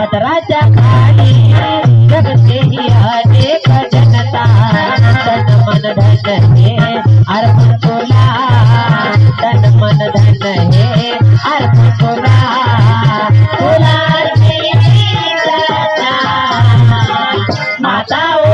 राजा खाली जब से ही आजे भजनता तन मन धन है अर्थ बोला तन मन धन है अर्पण बोला बोला माता